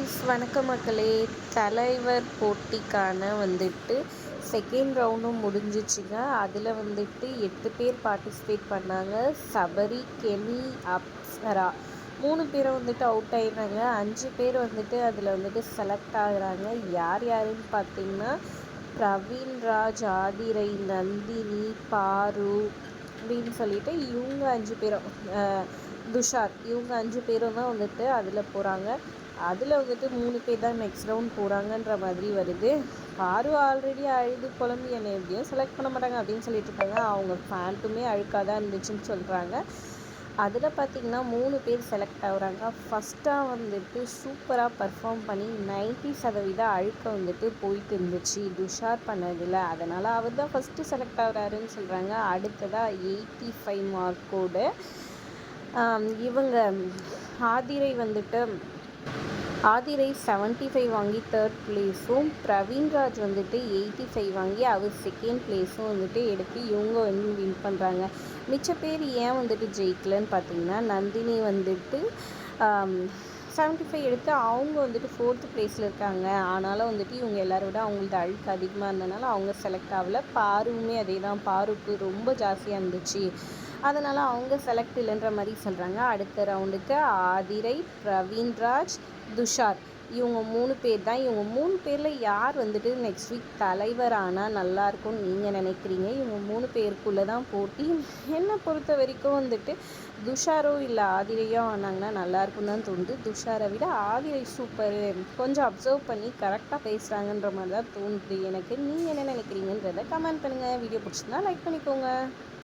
Guys வணக்கம் மக்களே. தலைவர் போட்டிக்கான வந்துட்டு செகண்ட் ரவுண்டும் முடிஞ்சிச்சுங்க. அதில் வந்துட்டு எட்டு பேர் பார்ட்டிசிபேட் பண்ணாங்க. சபரி கெமி அப்சரா. மூணு பேரை வந்துட்டு அவுட் ஆயிடுறாங்க. அஞ்சு பேர் வந்துட்டு அதில் வந்துட்டு செலக்ட் ஆகுறாங்க. யார் யாருன்னு பார்த்தீங்கன்னா பிரவீன்ராஜ் ஆதிரை நந்தினி பாரு அப்படின்னு சொல்லிட்டு இவங்க அஞ்சு பேரும் துஷார் இவங்க அஞ்சு பேரும் தான் வந்துட்டு அதில் போகிறாங்க அதில் வந்துட்டு மூணு பேர் தான் நெக்ஸ்ட் ரவுண்ட் போகிறாங்கன்ற மாதிரி வருது. பாரு ஆல்ரெடி அழுது குழம்பு என்னை எப்படியும் செலக்ட் பண்ண மாட்டாங்க அப்படின்னு சொல்லிட்டு இருக்காங்க. அவங்க ஃபேண்ட்டுமே அழுக்காக தான் இருந்துச்சுன்னு சொல்கிறாங்க அதில் பார்த்திங்கன்னா மூணு பேர் செலக்ட் ஆகுறாங்க. ஃபஸ்ட்டாக வந்துட்டு சூப்பராக பர்ஃபார்ம் பண்ணி நைன்ட்டி சதவீத அழுக்க வந்துட்டு போயிட்டு இருந்துச்சு. துஷார் பண்ணதில். அதனால் அவர் தான் ஃபஸ்ட்டு செலக்ட் ஆகுறாருன்னு சொல்கிறாங்க அடுத்ததாக எயிட்டி ஃபைவ் மார்க்கோடு இவங்க ஆதிரை வந்துட்டு ஆதிரை செவன்ட்டி ஃபைவ் வாங்கி தேர்ட் ப்ளேஸும் பிரவீன்ராஜ் வந்துட்டு எயிட்டி ஃபைவ் வாங்கி அவர் செகண்ட் ப்ளேஸும் வந்துட்டு எடுத்து இவங்க வந்து வின் பண்ணுறாங்க மிச்ச பேர் ஏன் வந்துட்டு ஜெயிக்கலன்னு பார்த்தீங்கன்னா நந்தினி வந்துட்டு செவன்ட்டி ஃபைவ் எடுத்து அவங்க வந்துட்டு ஃபோர்த்து ப்ளேஸில் இருக்காங்க. ஆனாலும் வந்துட்டு இவங்க எல்லாரோட அவங்களது அழுக்கு அதிகமாக இருந்தனால அவங்க செலக்ட் ஆகலை. பாருமே அதே தான் பாருக்கு ரொம்ப ஜாஸ்தியாக இருந்துச்சு. அதனால் அவங்க செலக்ட் இல்லைன்ற மாதிரி சொல்கிறாங்க அடுத்த ரவுண்டுக்கு ஆதிரை பிரவீன்ராஜ் துஷார். இவங்க மூணு பேர் தான். இவங்க மூணு பேரில் யார் வந்துட்டு நெக்ஸ்ட் வீக் தலைவர் ஆனால் நல்லாயிருக்கும்னு நீங்கள் நினைக்கிறீங்க? இவங்க மூணு பேருக்குள்ளே தான் போட்டி. என்னை பொறுத்த வரைக்கும் வந்துட்டு துஷாரோ இல்லை ஆதிரையோ ஆனாங்கன்னா நல்லாயிருக்கும் தான் தோணுது. துஷாரை விட ஆதிரை சூப்பர் கொஞ்சம் அப்சர்வ் பண்ணி கரெக்டாக பேசுகிறாங்கன்ற மாதிரி தான் தோணுது எனக்கு. நீங்கள் என்ன நினைக்கிறீங்கன்றதை கமெண்ட் பண்ணுங்கள் வீடியோ பிடிச்சிருந்தா லைக் பண்ணிக்கோங்க.